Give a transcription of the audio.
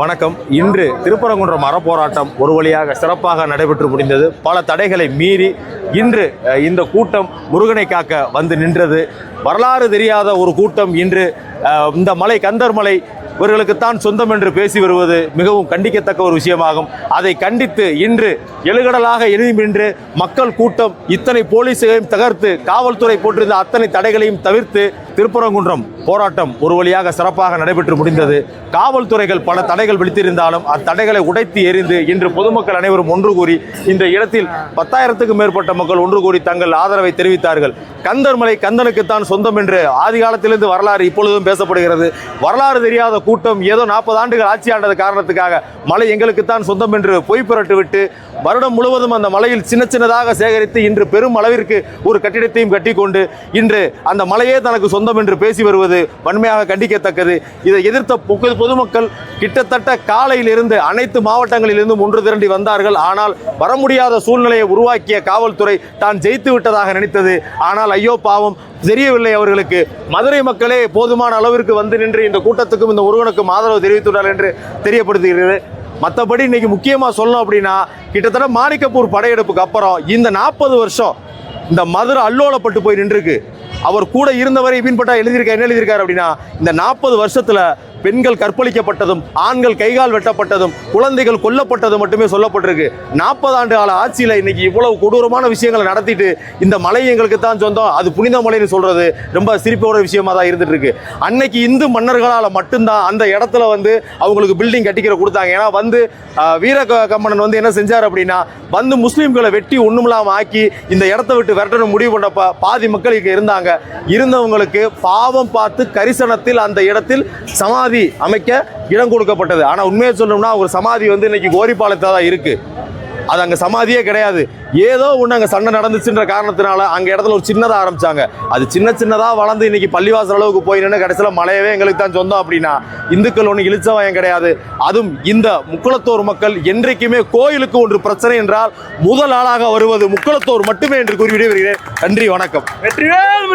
வணக்கம். இன்று திருப்பரங்குன்றம் அறப்போராட்டம் ஒரு வழியாக சிறப்பாக நடைபெற்று முடிந்தது. பல தடைகளை மீறி இன்று இந்த கூட்டம் முருகனை காக்க வந்து நின்றது. வரலாறு தெரியாத ஒரு கூட்டம் இன்று இந்த மலை கந்தர்மலை இவர்களுக்குத்தான் சொந்தம் என்று பேசி வருவது மிகவும் கண்டிக்கத்தக்க ஒரு விஷயமாகும். அதை கண்டித்து இன்று எழுகடலாக எழுதி நின்று மக்கள் கூட்டம் இத்தனை போலீஸையும் தகர்த்து காவல்துறை போட்டிருந்த அத்தனை தடைகளையும் தவிர்த்து திருப்பரங்குன்றம் போராட்டம் ஒரு வழியாக சிறப்பாக நடைபெற்று முடிந்தது. காவல்துறைகள் பல தடைகள் விழித்திருந்தாலும் அத்தடைகளை உடைத்து எறிந்து இன்று பொதுமக்கள் அனைவரும் ஒன்று கூறி இந்த இடத்தில் பத்தாயிரத்துக்கும் மேற்பட்ட மக்கள் ஒன்று கூடி தங்கள் ஆதரவை தெரிவித்தார்கள். கந்தர்மலை கந்தனுக்குத்தான் சொந்தம் என்று ஆதிகாலத்திலிருந்து வரலாறு இப்பொழுதும் பேசப்படுகிறது. வரலாறு தெரியாத கூட்டம் ஏதோ நாற்பது ஆண்டுகள் ஆட்சி ஆண்டது காரணத்துக்காக மலை எங்களுக்குத்தான் சொந்தம் என்று பொய் புரட்டு விட்டு வருடம் முழுவதும் அந்த மலையில் சின்ன சின்னதாக சேகரித்து இன்று பெரும் அளவிற்கு ஒரு கட்டிடத்தையும் கட்டிக்கொண்டு இன்று அந்த மலையே தனக்கு சொந்தம் என்று பேசி வருவது வன்மையாக கண்டிக்கத்தக்கது. இதை எதிர்த்த பொது- பொதுமக்கள் கிட்டத்தட்ட காலையிலிருந்து அனைத்து மாவட்டங்களிலிருந்தும் ஒன்று திரண்டி வந்தார்கள். ஆனால் வர முடியாத சூழ்நிலையை உருவாக்கிய காவல்துறை தான் ஜெயித்து விட்டதாக நினைத்தது. ஆனால் ஐயோ பாவம் தெரியவில்லை அவர்களுக்கு. மதுரை மக்களே போதுமான அளவிற்கு வந்து நின்று இந்த கூட்டத்துக்கும் இந்த முருகனுக்கும் ஆதரவு தெரிவித்துள்ளார் என்று தெரியப்படுத்துகிறது. மற்றபடி இன்னைக்கு முக்கியமாக சொல்லணும் அப்படின்னா கிட்டத்தட்ட மாணிக்கப்பூர் படையெடுப்புக்கு அப்புறம் இந்த நாற்பது வருஷம் இந்த மதுரை அல்லோலப்பட்டு போய் நின்றுருக்கு. அவர் கூட இருந்தவரை பின்பற்றா எழுதியிருக்கார் என்ன எழுதியிருக்காரு அப்படின்னா இந்த நாற்பது வருஷத்துல பெண்கள் கற்பழிக்கப்பட்டதும் ஆண்கள் கைகால் வெட்டப்பட்டதும் குழந்தைகள் கொல்லப்பட்டதும் மட்டுமே சொல்லப்பட்டிருக்கு. நாற்பது ஆண்டு கால ஆட்சியில் இன்னைக்கு இவ்வளவு கொடூரமான விஷயங்களை நடத்திட்டு இந்த மலை எங்களுக்கு தான் சொந்தம் அது புனித மலைன்னு சொல்றது ரொம்ப சிரிப்போட விஷயமா தான் இருந்துட்டு இருக்கு அன்னைக்கு இந்து மன்னர்களால் மட்டும்தான் அந்த இடத்துல வந்து அவங்களுக்கு பில்டிங் கட்டிக்கிற கொடுத்தாங்க. ஏன்னா வந்து வீர க- கம்மனன் வந்து என்ன செஞ்சார் அப்படின்னா வந்து முஸ்லீம்களை வெட்டி ஒண்ணுமில்லாம ஆக்கி இந்த இடத்த விட்டு விரட்டணும் முடிவு பண்ணப்ப பாதி மக்கள் இங்க இருந்தாங்க. இருந்தவங்களுக்கு பாவம் பார்த்து கரிசனத்தில் அந்த இடத்தில் சமாதி அமைக்க இடம் கொடுக்கப்பட்டது. ஆனா உண்மையை சொல்லணும்னா ஒரு சமாதி வந்து இன்னைக்கு கோரிப்பாளையத்தில் தான் இருக்கு. அது அங்க சமாதியே கிடையாது. ஏதோ ஒன்று அங்கே சண்டை நடந்துச்சுன்ற காரணத்தினால அங்க இடத்துல ஒரு சின்னதாக ஆரம்பிச்சாங்க. அது சின்ன சின்னதாக வளர்ந்து இன்னைக்கு பள்ளிவாசல் அளவுக்கு போய் நின்று கடைசியில் மலையவே எங்களுக்கு தான் சொந்தம் அப்படின்னா இந்துக்கள் ஒன்று இழிச்சவயம் கிடையாது. அதுவும் இந்த முக்குளத்தோர் மக்கள் என்றைக்குமே கோயிலுக்கு ஒன்று பிரச்சனை என்றால் முதல் ஆளாக வருவது முக்குளத்தோர் மட்டுமே என்று கூறி விடைபெறுகிறேன். நன்றி வணக்கம். வெற்றிவேல்